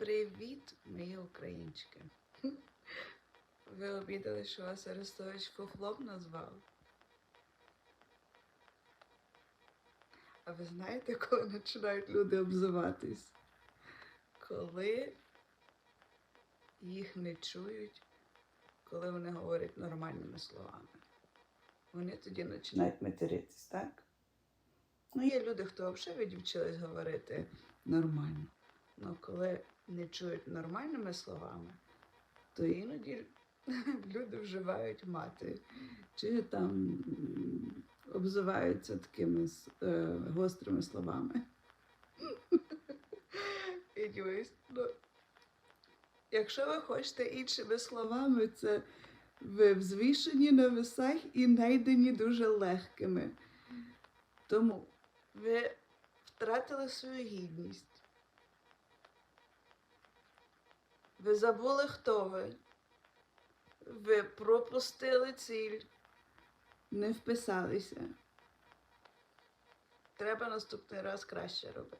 Привіт, мої українчики. Ви обідали, що вас Арестович фуфлом назвав? А ви знаєте, коли починають люди обзиватись? Коли їх не чують, коли вони говорять нормальними словами. Вони тоді починають материтись, так? Ну, є люди, хто взагалі відвчились говорити нормально. Ну, коли не чують нормальними словами, то іноді люди вживають мати. Чи там обзиваються такими е, гострими словами. Anyways, ну, якщо ви хочете іншими словами, це ви взвішені на весах і найдені дуже легкими. Тому ви втратили свою гідність. Ви забули, хто ви. Ви пропустили ціль, не вписалися. Треба наступний раз краще робити.